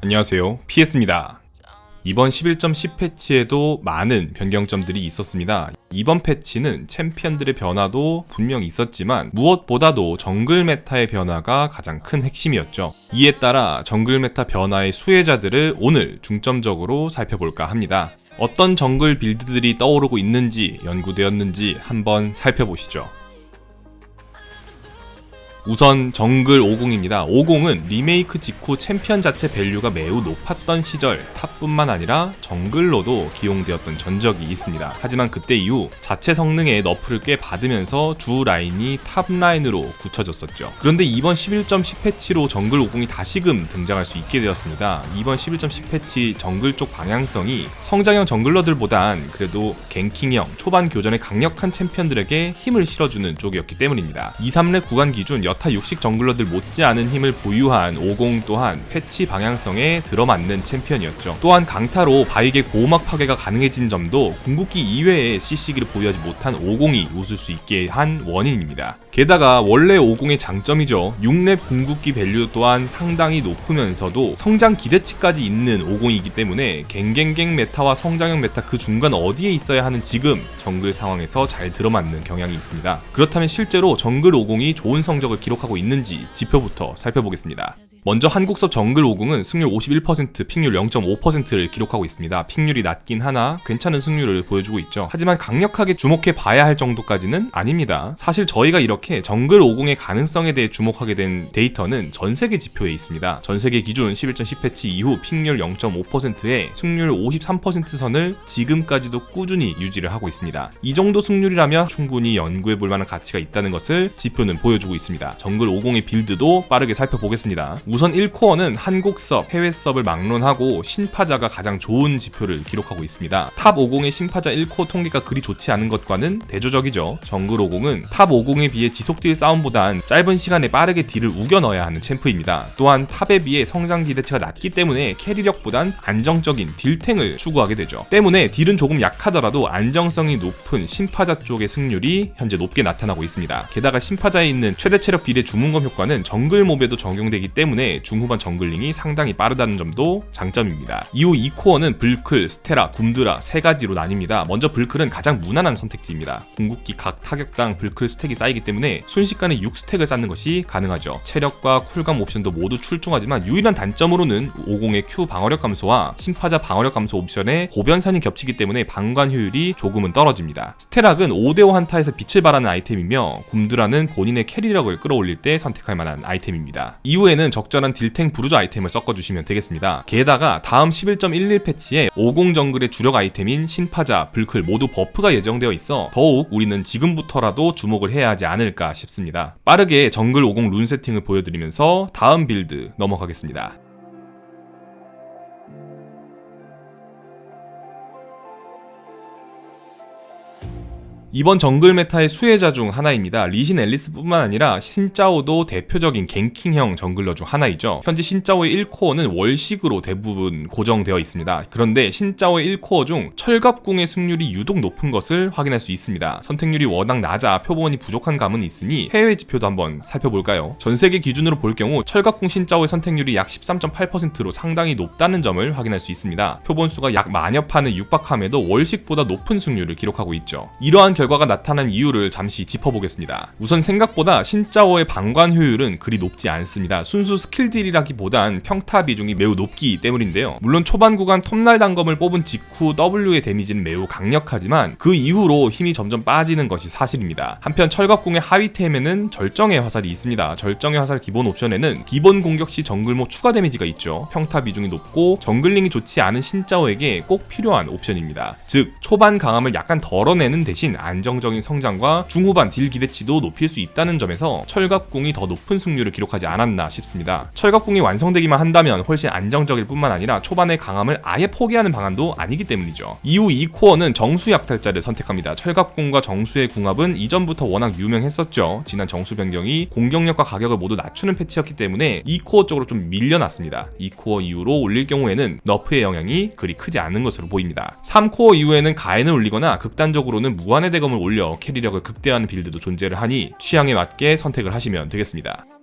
안녕하세요. PS 입니다. 이번 11.10 패치에도 많은 변경점들이 있었습니다. 이번 패치는 챔피언들의 변화도 분명 있었지만 무엇보다도 정글 메타의 변화가 가장 큰 핵심이었죠. 이에 따라 정글 메타 변화의 수혜자들을 오늘 중점적으로 살펴볼까 합니다. 어떤 정글 빌드들이 떠오르고 있는지 연구되었는지 한번 살펴보시죠. 우선 정글 50입니다. 50은 리메이크 직후 챔피언 자체 밸류가 매우 높았던 시절 탑뿐만 아니라 정글로도 기용되었던 전적이 있습니다. 하지만 그때 이후 자체 성능의 너프를 꽤 받으면서 주 라인이 탑 라인으로 굳혀졌었죠. 그런데 이번 11.10 패치로 정글 50이 다시금 등장할 수 있게 되었습니다. 이번 11.10 패치 정글 쪽 방향성이 성장형 정글러들보단 그래도 갱킹형 초반 교전의 강력한 챔피언들에게 힘을 실어주는 쪽이었기 때문입니다. 2, 3렙 구간 기준 여 타60 정글러들 못지않은 힘을 보유한 50 또한 패치 방향성에 들어맞는 챔피언이었죠. 또한 강타로 바익의 고음막 파괴가 가능해진 점도 궁극기 이외의 CC기를 보유하지 못한 50이 웃을 수 있게 한 원인입니다. 게다가 원래 50의 장점이죠. 6렙 궁극기 밸류 또한 상당히 높으면서도 성장 기대치까지 있는 50이기 때문에 갱갱갱 메타와 성장형 메타 그 중간 어디에 있어야 하는 지금 정글 상황에서 잘 들어맞는 경향이 있습니다. 그렇다면 실제로 정글 50이 좋은 성적을 기록하고 있는지 지표부터 살펴보겠습니다. 먼저 한국섭 정글 50은 승률 51%, 픽률 0.5%를 기록하고 있습니다. 픽률이 낮긴 하나 괜찮은 승률을 보여주고 있죠. 하지만 강력하게 주목해 봐야 할 정도까지는 아닙니다. 사실 저희가 이렇게 정글 50의 가능성에 대해 주목하게 된 데이터는 전 세계 지표에 있습니다. 전 세계 기준 11.10 패치 이후 픽률 0.5%에 승률 53% 선을 지금까지도 꾸준히 유지를 하고 있습니다. 이 정도 승률이라면 충분히 연구해 볼 만한 가치가 있다는 것을 지표는 보여주고 있습니다. 정글 50의 빌드도 빠르게 살펴보겠습니다. 우선 1코어는 한국 섭, 해외 섭을 막론하고 신파자가 가장 좋은 지표를 기록하고 있습니다. 탑 50의 신파자 1코어 통계가 그리 좋지 않은 것과는 대조적이죠. 정글 50은 탑 50에 비해 지속 딜 싸움보단 짧은 시간에 빠르게 딜을 우겨 넣어야 하는 챔프입니다. 또한 탑에 비해 성장 기대치가 낮기 때문에 캐리력보단 안정적인 딜탱을 추구하게 되죠. 때문에 딜은 조금 약하더라도 안정성이 높은 신파자 쪽의 승률이 현재 높게 나타나고 있습니다. 게다가 신파자에 있는 최대 체력 비례 주문검 효과는 정글 몹에도 적용되기 때문에 중후반 정글링이 상당히 빠르다는 점도 장점입니다. 이후 2코어는 불클, 스테라, 굼드라 세 가지로 나뉩니다. 먼저 불클은 가장 무난한 선택지입니다. 궁극기 각 타격당 불클 스택이 쌓이기 때문에 순식간에 6스택을 쌓는 것이 가능하죠. 체력과 쿨감 옵션도 모두 출중하지만 유일한 단점으로는 50의 Q 방어력 감소와 심파자 방어력 감소 옵션에 고변산이 겹치기 때문에 방관 효율이 조금은 떨어집니다. 스테락은 5대5 한타에서 빛을 발하는 아이템이며 굼드라는 본인의 캐리력을 끌 어올릴 때 선택할 만한 아이템입니다. 이후에는 적절한 딜탱 부르저 아이템을 섞어주시면 되겠습니다. 게다가 다음 11.11 패치에 50 정글의 주력 아이템인 신파자, 불클 모두 버프가 예정되어 있어 더욱 우리는 지금부터라도 주목을 해야 하지 않을까 싶습니다. 빠르게 정글 50 룬 세팅을 보여드리면서 다음 빌드 넘어가겠습니다. 이번 정글 메타의 수혜자 중 하나입니다. 리신 앨리스뿐만 아니라 신짜오도 대표적인 갱킹형 정글러 중 하나이죠. 현재 신짜오의 1코어는 월식으로 대부분 고정되어 있습니다. 그런데 신짜오의 1코어 중 철갑궁의 승률이 유독 높은 것을 확인할 수 있습니다. 선택률이 워낙 낮아 표본이 부족한 감은 있으니 해외 지표도 한번 살펴볼까요? 전 세계 기준으로 볼 경우 철갑궁 신짜오의 선택률이 약 13.8%로 상당히 높다는 점을 확인할 수 있습니다. 표본 수가 약 만여 판에 육박함에도 월식보다 높은 승률을 기록하고 있죠. 이러한 결과가 나타난 이유를 잠시 짚어보겠습니다. 우선 생각보다 신짜오의 방관 효율은 그리 높지 않습니다. 순수 스킬 딜이라기보단 평타 비중이 매우 높기 때문인데요. 물론 초반 구간 톱날 단검을 뽑은 직후 W의 데미지는 매우 강력하지만 그 이후로 힘이 점점 빠지는 것이 사실입니다. 한편 철갑궁의 하위템에는 절정의 화살이 있습니다. 절정의 화살 기본 옵션에는 기본 공격 시 정글모 추가 데미지가 있죠. 평타 비중이 높고 정글링이 좋지 않은 신짜오에게 꼭 필요한 옵션입니다. 즉 초반 강함을 약간 덜어내는 대신 안정적인 성장과 중후반 딜 기대치도 높일 수 있다는 점에서 철갑궁이 더 높은 승률을 기록하지 않았나 싶습니다. 철갑궁이 완성되기만 한다면 훨씬 안정적일 뿐만 아니라 초반의 강함을 아예 포기하는 방안도 아니기 때문이죠. 이후 2코어는 정수 약탈자를 선택합니다. 철갑궁과 정수의 궁합은 이전부터 워낙 유명했었죠. 지난 정수 변경이 공격력과 가격을 모두 낮추는 패치였기 때문에 2코어 쪽으로 좀 밀려났습니다. 2코어 이후로 올릴 경우에는 너프의 영향이 그리 크지 않은 것으로 보입니다. 3코어 이후에는 가엔을 올리거나 극단적으로는 무한의 대검을 올려 캐리력을 극대화하는 빌드도 존재를 하니 취향에 맞게 선택을 하시면 되겠습니다.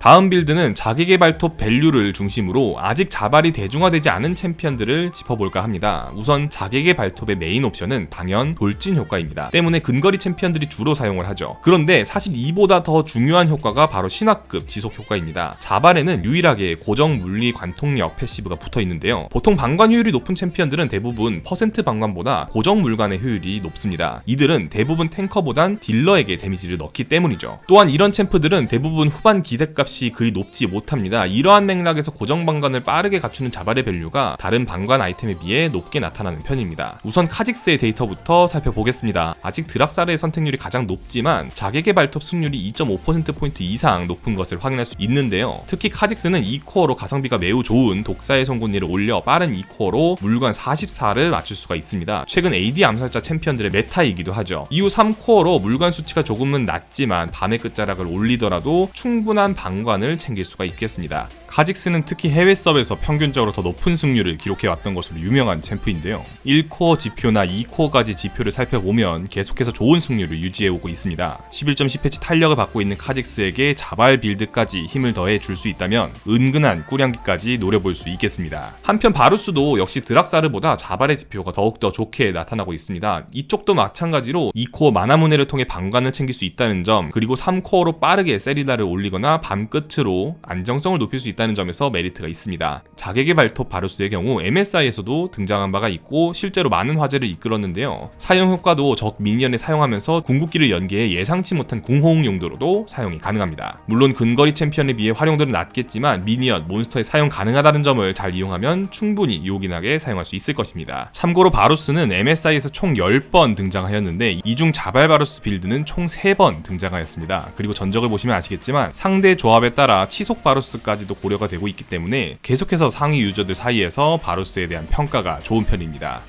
다음 빌드는 자기개발톱 밸류를 중심으로 아직 자발이 대중화되지 않은 챔피언들을 짚어볼까 합니다. 우선 자기개발톱의 메인 옵션은 당연 돌진 효과입니다. 때문에 근거리 챔피언들이 주로 사용을 하죠. 그런데 사실 이보다 더 중요한 효과가 바로 신화급 지속 효과입니다. 자발에는 유일하게 고정 물리 관통력 패시브가 붙어 있는데요. 보통 방관 효율이 높은 챔피언들은 대부분 퍼센트 방관보다 고정 물관의 효율이 높습니다. 이들은 대부분 탱커보단 딜러에게 데미지를 넣기 때문이죠. 또한 이런 챔프들은 대부분 후반 기대값 값이 그리 높지 못합니다. 이러한 맥락에서 고정 방관을 빠르게 갖추는 자발의 밸류가 다른 방관 아이템에 비해 높게 나타나는 편입니다. 우선 카직스의 데이터부터 살펴보겠습니다. 아직 드락사르의 선택률이 가장 높지만 자객의 발톱 승률이 2.5%포인트 이상 높은 것을 확인할 수 있는데요. 특히 카직스는 2코어로 가성비가 매우 좋은 독사의 송곳니를 올려 빠른 2코어로 물관 44를 맞출 수가 있습니다. 최근 AD 암살자 챔피언들의 메타이기도 하죠. 이후 3코어로 물관 수치가 조금은 낮지만 밤의 끝자락을 올리더라도 충분한 방 장관을 챙길 수가 있겠습니다. 카직스는 특히 해외 서브에서 평균적으로 더 높은 승률을 기록해왔던 것으로 유명한 챔프인데요. 1코어 지표나 2코어까지 지표를 살펴보면 계속해서 좋은 승률을 유지해오고 있습니다. 11.10 패치 탄력을 받고 있는 카직스에게 자발 빌드까지 힘을 더해 줄 수 있다면 은근한 꾸량기까지 노려볼 수 있겠습니다. 한편 바루스도 역시 드락사르보다 자발의 지표가 더욱더 좋게 나타나고 있습니다. 이쪽도 마찬가지로 2코어 마나무네를 통해 방관을 챙길 수 있다는 점 그리고 3코어로 빠르게 세리다를 올리거나 밤 끝으로 안정성을 높일 수 있다 는 점에서 메리트가 있습니다. 자객의 발톱 바루스의 경우 MSI에서도 등장한 바가 있고 실제로 많은 화제를 이끌었는데요. 사용 효과도 적 미니언에 사용하면서 궁극기를 연계해 예상치 못한 궁호응 용도로도 사용이 가능합니다. 물론 근거리 챔피언에 비해 활용도는 낮겠지만 미니언, 몬스터에 사용 가능하다는 점을 잘 이용하면 충분히 요긴하게 사용할 수 있을 것입니다. 참고로 바루스는 MSI에서 총 10번 등장하였는데 이중 자발 바루스 빌드는 총 3번 등장하였습니다. 그리고 전적을 보시면 아시겠지만 상대 조합 조합에 따라 치속 바루스까지도 고려 가 되고 있기 때문에 계속해서 상위 유저들 사이에서 바루스에 대한 평가가 좋은 편입니다.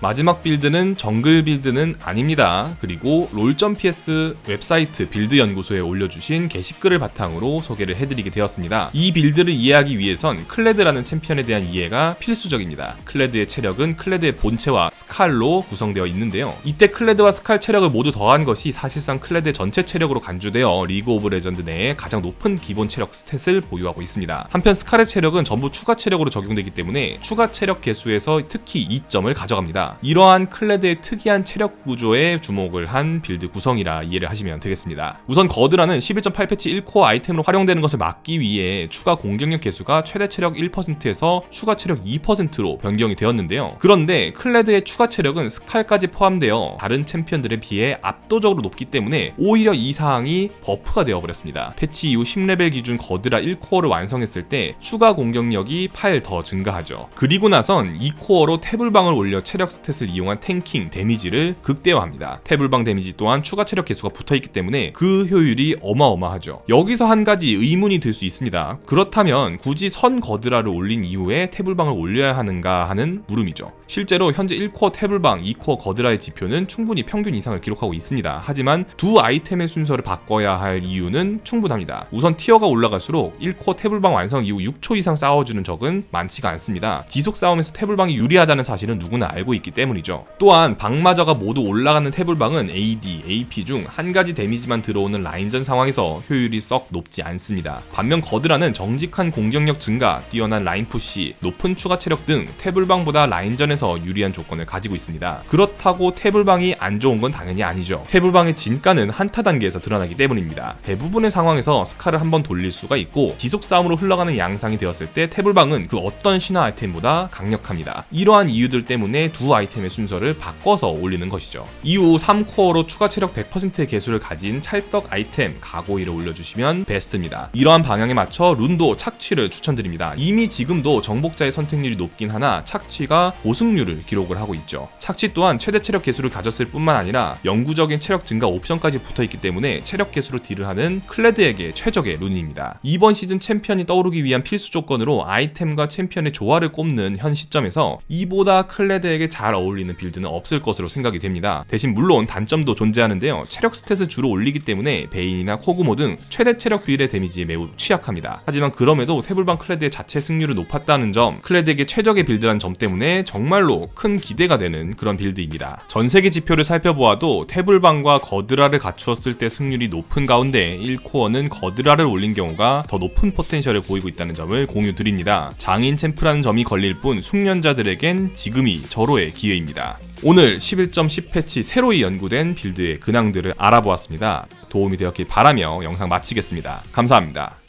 마지막 빌드는 정글 빌드는 아닙니다. 그리고 롤.ps 웹사이트 빌드 연구소에 올려주신 게시글을 바탕으로 소개를 해드리게 되었습니다. 이 빌드를 이해하기 위해선 클레드라는 챔피언에 대한 이해가 필수적입니다. 클레드의 체력은 클레드의 본체와 스칼로 구성되어 있는데요. 이때 클레드와 스칼 체력을 모두 더한 것이 사실상 클레드의 전체 체력으로 간주되어 리그 오브 레전드 내에 가장 높은 기본 체력 스탯을 보유하고 있습니다. 한편 스칼의 체력은 전부 추가 체력으로 적용되기 때문에 추가 체력 개수에서 특히 2점을 가져갑니다. 이러한 클레드의 특이한 체력 구조에 주목을 한 빌드 구성이라 이해를 하시면 되겠습니다. 우선 거드라는 11.8 패치 1코어 아이템으로 활용되는 것을 막기 위해 추가 공격력 개수가 최대 체력 1%에서 추가 체력 2%로 변경이 되었는데요. 그런데 클레드의 추가 체력은 스칼까지 포함되어 다른 챔피언들에 비해 압도적으로 높기 때문에 오히려 이 사항이 버프가 되어버렸습니다. 패치 이후 10레벨 기준 거드라 1코어를 완성했을 때 추가 공격력이 8 더 증가하죠. 그리고 나선 2코어로 태블방을 올려 체력 스탯을 이용한 탱킹 데미지를 극대화합니다. 태블방 데미지 또한 추가 체력 개수가 붙어있기 때문에 그 효율이 어마어마하죠. 여기서 한 가지 의문이 들 수 있습니다. 그렇다면 굳이 선 거드라를 올린 이후에 태블방을 올려야 하는가 하는 물음이죠. 실제로 현재 1코어 태블방, 2코어 거드라의 지표는 충분히 평균 이상을 기록하고 있습니다. 하지만 두 아이템의 순서를 바꿔야 할 이유는 충분합니다. 우선 티어가 올라갈수록 1코어 태블방 완성 이후 6초 이상 싸워주는 적은 많지가 않습니다. 지속 싸움에서 태블방이 유리하다는 사실은 누구나 알고 있기 때문이죠. 또한 방마저가 모두 올라가는 태블방은 AD, AP 중 한 가지 데미지만 들어오는 라인전 상황에서 효율이 썩 높지 않습니다. 반면 거드라는 정직한 공격력 증가, 뛰어난 라인 푸시, 높은 추가 체력 등 태블방보다 라인전에서 유리한 조건을 가지고 있습니다. 그렇다고 태블방이 안 좋은 건 당연히 아니죠. 태블방의 진가는 한타 단계에서 드러나기 때문입니다. 대부분의 상황에서 스카를 한번 돌릴 수가 있고 지속 싸움으로 흘러가는 양상이 되었을 때 태블방은 그 어떤 신화 아이템보다 강력합니다. 이러한 이유들 때문에 두 아이템의 순서를 바꿔서 올리는 것이죠. 이후 3코어로 추가 체력 100%의 개수를 가진 찰떡 아이템 가고이를 올려주시면 베스트입니다. 이러한 방향에 맞춰 룬도 착취를 추천드립니다. 이미 지금도 정복자의 선택률이 높긴 하나 착취가 고승률을 기록을 하고 있죠. 착취 또한 최대 체력 개수를 가졌을 뿐만 아니라 영구적인 체력 증가 옵션까지 붙어 있기 때문에 체력 개수로 딜을 하는 클레드에게 최적의 룬입니다. 이번 시즌 챔피언이 떠오르기 위한 필수 조건으로 아이템과 챔피언의 조화를 꼽는 현 시점에서 이보다 클레드에게 잘잘 어울리는 빌드는 없을 것으로 생각이 됩니다. 대신 물론 단점도 존재하는데요. 체력 스탯을 주로 올리기 때문에 베인이나 코그모 등 최대 체력 비례 데미지에 매우 취약합니다. 하지만 그럼에도 태블방 클레드의 자체 승률이 높았다는 점, 클레드에게 최적의 빌드란 점 때문에 정말로 큰 기대가 되는 그런 빌드입니다. 전 세계 지표를 살펴보아도 태블방과 거드라를 갖추었을 때 승률이 높은 가운데 1코어는 거드라를 올린 경우가 더 높은 포텐셜을 보이고 있다는 점을 공유드립니다. 장인 챔프라는 점이 걸릴 뿐 숙련자들에겐 지금이 절호의 기회입니다. 오늘 11.10 패치 새로이 연구된 빌드의 근황들을 알아보았습니다. 도움이 되었길 바라며 영상 마치겠습니다. 감사합니다.